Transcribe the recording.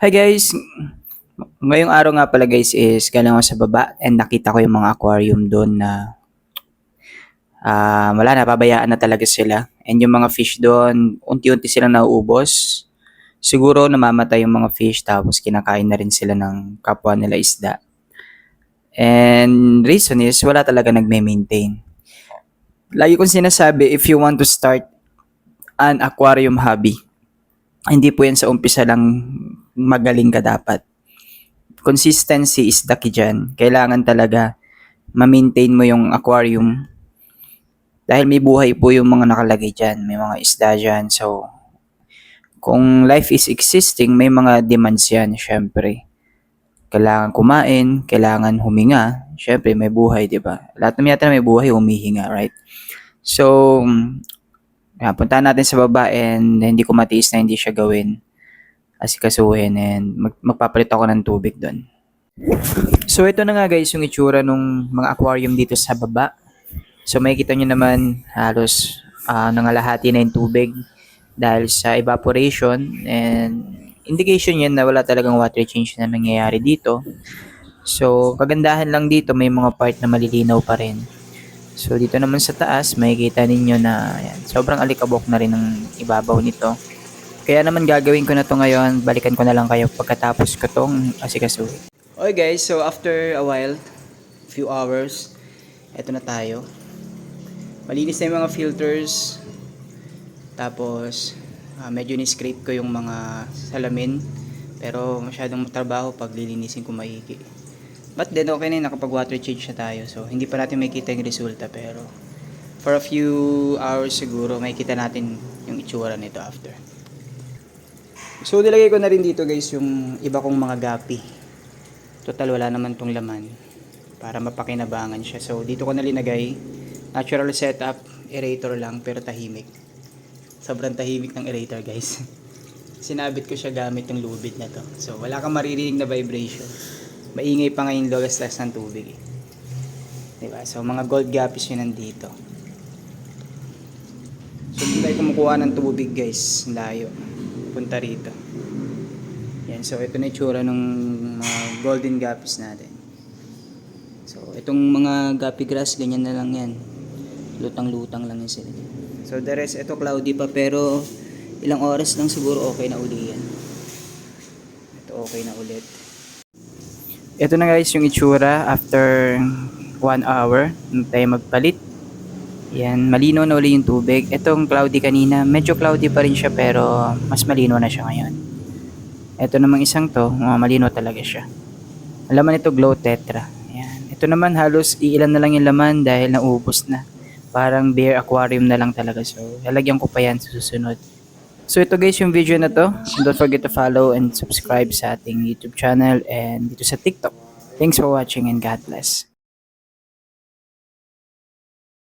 Hi guys! Ngayong araw nga pala guys is galing ako sa baba and nakita ko yung mga aquarium doon na ah wala na, pabayaan na talaga sila. And yung mga fish doon, unti-unti silang nauubos. Siguro namamatay yung mga fish tapos kinakain na rin sila ng kapwa nila isda. And reason is wala talaga nagme-maintain. Lagi kong sinasabi if you want to start an aquarium hobby, hindi po yan sa umpisa lang magaling ka dapat. Consistency is the key dyan. Kailangan talaga ma-maintain mo yung aquarium dahil may buhay po yung mga nakalagay dyan. May mga isda dyan. So, kung life is existing, may mga demands yan, syempre. Kailangan kumain, kailangan huminga. Syempre, may buhay, di ba? Lahat naman yata may buhay, humihinga, right? So, yan, puntahan natin sa baba and hindi ko matiis na hindi siya gawin asikasuhin and mag magpapalit ako ng tubig doon. So ito na nga guys yung itsura ng mga aquarium dito sa baba. So makikita nyo naman halos uh, nangalahati na yung tubig dahil sa evaporation and indication yan na wala talagang water change na nangyayari dito. So kagandahan lang dito may mga part na malilinaw pa rin. So dito naman sa taas makikita ninyo na yan, sobrang alikabok na rin ang ibabaw nito. Kaya naman gagawin ko na to ngayon, balikan ko na lang kayo pagkatapos ko tong asikasuhin. Okay guys, so after a while, few hours, eto na tayo. Malinis na yung mga filters. Tapos, ah, medyo ni-scrape ko yung mga salamin. Pero masyadong trabaho pag lilinisin ko maigi. But then okay na yun, nakapag water change na tayo. So hindi pa natin makita yung resulta pero for a few hours siguro makikita natin yung itsura nito after. So nilagay ko na rin dito guys yung iba kong mga gapi. Total wala naman tong laman para mapakinabangan siya. So dito ko na linagay natural setup, aerator lang pero tahimik. Sobrang tahimik ng aerator guys. Sinabit ko siya gamit yung lubid na to. So wala kang maririnig na vibration. Maingay pa ngayon logas-las ng tubig eh. Diba? So mga gold guppies yun nandito. So hindi tayo kumukuha ng tubig guys. Layo. Punta rito. Yan. So ito na itsura ng mga golden guppies natin. So itong mga guppy grass ganyan na lang yan. Lutang-lutang lang yan sila. So the rest ito cloudy pa pero ilang oras lang siguro okay na uli yan. Ito okay na ulit. Ito na guys yung itsura after 1 hour na tayo magpalit. Yan, malino na uli yung tubig. Itong cloudy kanina, medyo cloudy pa rin siya pero mas malino na siya ngayon. Ito namang isang to, uh, malino talaga siya. Laman ito, Glow Tetra. Yan. Ito naman halos iilan na lang yung laman dahil naubos na. Parang bear aquarium na lang talaga. So, lalagyan ko pa yan sa susunod. So ito guys yung video na to. Don't forget to follow and subscribe sa ating YouTube channel and dito sa TikTok. Thanks for watching and God bless.